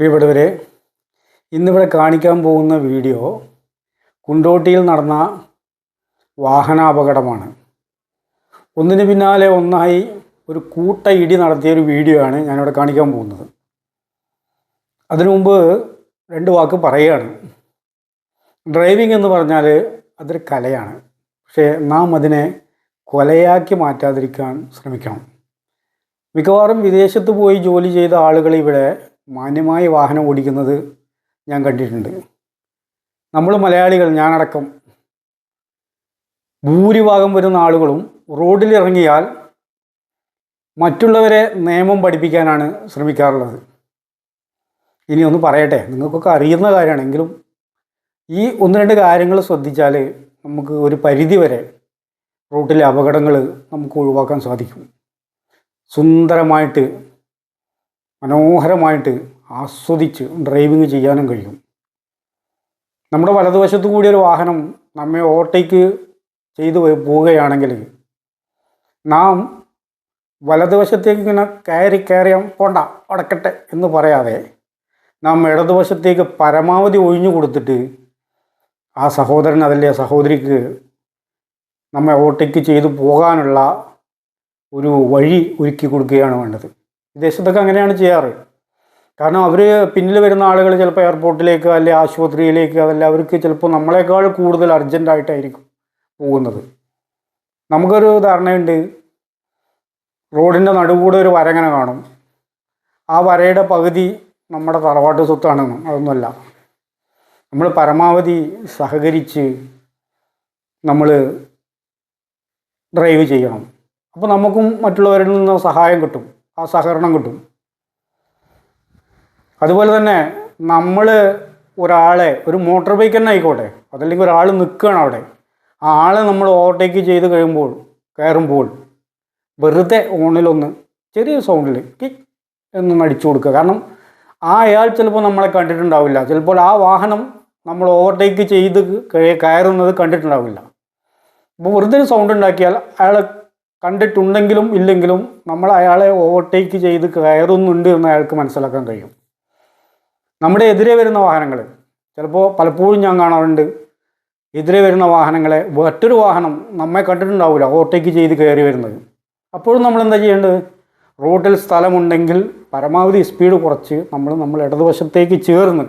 പ്രിയപ്പെട്ടവരെ ഇന്നിവിടെ കാണിക്കാൻ പോകുന്ന വീഡിയോ കുണ്ടോട്ടിയിൽ നടന്ന വാഹനാപകടമാണ്. ഒന്നിന് പിന്നാലെ ഒന്നായി ഒരു കൂട്ട ഇടി നടത്തിയ ഒരു വീഡിയോ ആണ് ഞാനിവിടെ കാണിക്കാൻ പോകുന്നത്. അതിനു മുമ്പ് രണ്ട് വാക്ക് പറയുകയാണ്. ഡ്രൈവിംഗ് എന്ന് പറഞ്ഞാൽ അതൊരു കലയാണ്. പക്ഷേ നാം അതിനെ കൊലയാക്കി മാറ്റാതിരിക്കാൻ ശ്രമിക്കണം. മിക്കവാറും വിദേശത്ത് പോയി ജോലി ചെയ്ത ആളുകൾ ഇവിടെ മാന്യമായി വാഹനം ഓടിക്കുന്നത് ഞാൻ കണ്ടിട്ടുണ്ട്. നമ്മൾ മലയാളികൾ ഞാനടക്കം ഭൂരിഭാഗം വരുന്ന ആളുകളും റോഡിലിറങ്ങിയാൽ മറ്റുള്ളവരെ നിയമം പഠിപ്പിക്കാനാണ് ശ്രമിക്കാറുള്ളത്. ഇനി ഒന്ന് പറയട്ടെ നിങ്ങൾക്കൊക്കെ അറിയുന്ന കാര്യമാണെങ്കിലും ഈ ഒന്ന് രണ്ട് കാര്യങ്ങൾ ശ്രദ്ധിച്ചാൽ നമുക്ക് ഒരു പരിധി വരെ റോട്ടിലെ അപകടങ്ങൾ നമുക്ക് ഒഴിവാക്കാൻ സാധിക്കും. സുന്ദരമായിട്ട് മനോഹരമായിട്ട് ആസ്വദിച്ച് ഡ്രൈവിങ് ചെയ്യാനും കഴിയും. നമ്മുടെ വലതുവശത്ത് കൂടി ഒരു വാഹനം നമ്മെ ഓവർടേക്ക് ചെയ്ത് പോവുകയാണെങ്കിൽ നാം വലതുവശത്തേക്ക് ഇങ്ങനെ കയറി കയറിയാൽ പോണ്ട അടക്കട്ടെ എന്ന് പറയാതെ നാം ഇടതുവശത്തേക്ക് പരമാവധി ഒഴിഞ്ഞു കൊടുത്തിട്ട് ആ സഹോദരൻ അതല്ലേ സഹോദരിക്ക് നമ്മെ ഓവർടേക്ക് ചെയ്തു പോകാനുള്ള ഒരു വഴി ഒരുക്കി കൊടുക്കുകയാണ് വേണ്ടത്. വിദേശത്തൊക്കെ അങ്ങനെയാണ് ചെയ്യാറ്. കാരണം അവർ പിന്നിൽ വരുന്ന ആളുകൾ ചിലപ്പോൾ എയർപോർട്ടിലേക്ക് അല്ലെങ്കിൽ ആശുപത്രിയിലേക്ക് അതല്ല അവർക്ക് ചിലപ്പോൾ നമ്മളെക്കാൾ കൂടുതൽ അർജന്റായിട്ടായിരിക്കും പോകുന്നത്. നമുക്കൊരു ധാരണയുണ്ട്. റോഡിന്റെ നടുകൂടെ ഒരു വരങ്ങനെ കാണും. ആ വരയുടെ പകുതി നമ്മുടെ തറവാട്ട് സ്വത്താണെന്ന് അതൊന്നുമല്ല. നമ്മൾ പരമാവധി സഹകരിച്ച് നമ്മൾ ഡ്രൈവ് ചെയ്യണം. അപ്പോൾ നമുക്കും മറ്റുള്ളവരിൽ നിന്ന് സഹായം കിട്ടും. ആ സഹകരണം കിട്ടും. അതുപോലെ തന്നെ നമ്മൾ ഒരാളെ ഒരു മോട്ടോർ ബൈക്ക് തന്നെ ആയിക്കോട്ടെ അതല്ലെങ്കിൽ ഒരാൾ നിൽക്കുകയാണ് അവിടെ. ആ ആളെ നമ്മൾ ഓവർടേക്ക് ചെയ്ത് കഴിയുമ്പോൾ കയറുമ്പോൾ വെറുതെ ഓണിലൊന്ന് ചെറിയ സൗണ്ടിൽ കിക്ക് എന്നൊന്ന് അടിച്ചു കൊടുക്കുക. കാരണം ആ അയാൾ ചിലപ്പോൾ നമ്മളെ കണ്ടിട്ടുണ്ടാവില്ല. ചിലപ്പോൾ ആ വാഹനം നമ്മൾ ഓവർടേക്ക് ചെയ്ത് കയറുന്നത് കണ്ടിട്ടുണ്ടാവില്ല. അപ്പോൾ വെറുതെ ഒരു സൗണ്ട് ഉണ്ടാക്കിയാൽ അയാളെ കണ്ടിട്ടുണ്ടെങ്കിലും ഇല്ലെങ്കിലും നമ്മൾ അയാളെ ഓവർടേക്ക് ചെയ്ത് കയറുന്നുണ്ട് എന്ന് അയാൾക്ക് മനസ്സിലാക്കാൻ കഴിയും. നമ്മുടെ എതിരെ വരുന്ന വാഹനങ്ങൾ ചിലപ്പോൾ പലപ്പോഴും ഞാൻ കാണാറുണ്ട് എതിരെ വരുന്ന വാഹനങ്ങളെ മറ്റൊരു വാഹനം നമ്മെ കണ്ടിട്ടുണ്ടാവില്ല ഓവർടേക്ക് ചെയ്ത് കയറി വരുന്നത്. അപ്പോഴും നമ്മൾ എന്താ ചെയ്യേണ്ടത്? റോഡിൽ സ്ഥലമുണ്ടെങ്കിൽ പരമാവധി സ്പീഡ് കുറച്ച് നമ്മൾ നമ്മൾ ഇടതുവശത്തേക്ക് ചേർന്ന്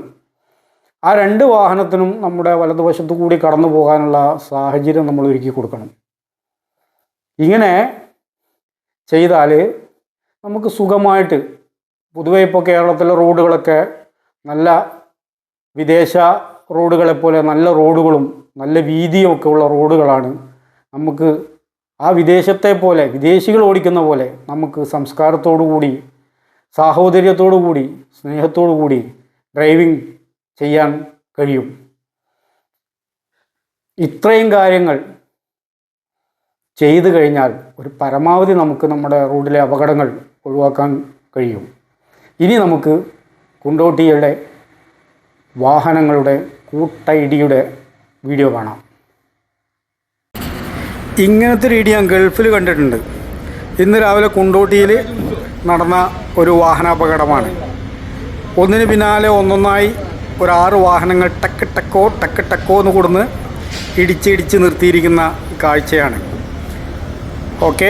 ആ രണ്ട് വാഹനത്തിനും നമ്മുടെ വലതുവശത്തു കൂടി കടന്നു പോകാനുള്ള സാഹചര്യം നമ്മൾ ഒരുക്കി കൊടുക്കണം. ഇങ്ങനെ ചെയ്താൽ നമുക്ക് സുഖമായിട്ട് പൊതുവെ ഇപ്പോൾ കേരളത്തിലെ റോഡുകളൊക്കെ നല്ല വിദേശ റോഡുകളെ പോലെ നല്ല റോഡുകളും നല്ല വീതിയും ഒക്കെ ഉള്ള റോഡുകളാണ്. നമുക്ക് ആ വിദേശത്തെ പോലെ വിദേശികൾ ഓടിക്കുന്ന പോലെ നമുക്ക് സംസ്കാരത്തോടു കൂടി സാഹോദര്യത്തോടു കൂടി സ്നേഹത്തോടു കൂടി ഡ്രൈവിംഗ് ചെയ്യാൻ കഴിയും. ഇത്രയും കാര്യങ്ങൾ ചെയ്തു കഴിഞ്ഞാൽ ഒരു പരമാവധി നമുക്ക് നമ്മുടെ റോഡിലെ അപകടങ്ങൾ ഒഴിവാക്കാൻ കഴിയും. ഇനി നമുക്ക് കുണ്ടോട്ടിയുടെ വാഹനങ്ങളുടെ കൂട്ടൈഡിയുടെ വീഡിയോ കാണാം. ഇങ്ങനത്തെ ഒരു ഇടി ഞാൻ ഗൾഫിൽ കണ്ടിട്ടുണ്ട്. ഇന്ന് രാവിലെ കുണ്ടോട്ടിയിൽ നടന്ന ഒരു വാഹനാപകടമാണ്. ഒന്നിന് പിന്നാലെ ഒന്നൊന്നായി ഒരു ആറ് വാഹനങ്ങൾ ടക്ക് ടക്കോ ടക്ക് ടക്കോ എന്ന് കൊടുന്ന് ഇടിച്ചിടിച്ച് നിർത്തിയിരിക്കുന്ന കാഴ്ചയാണ്. ഓക്കെ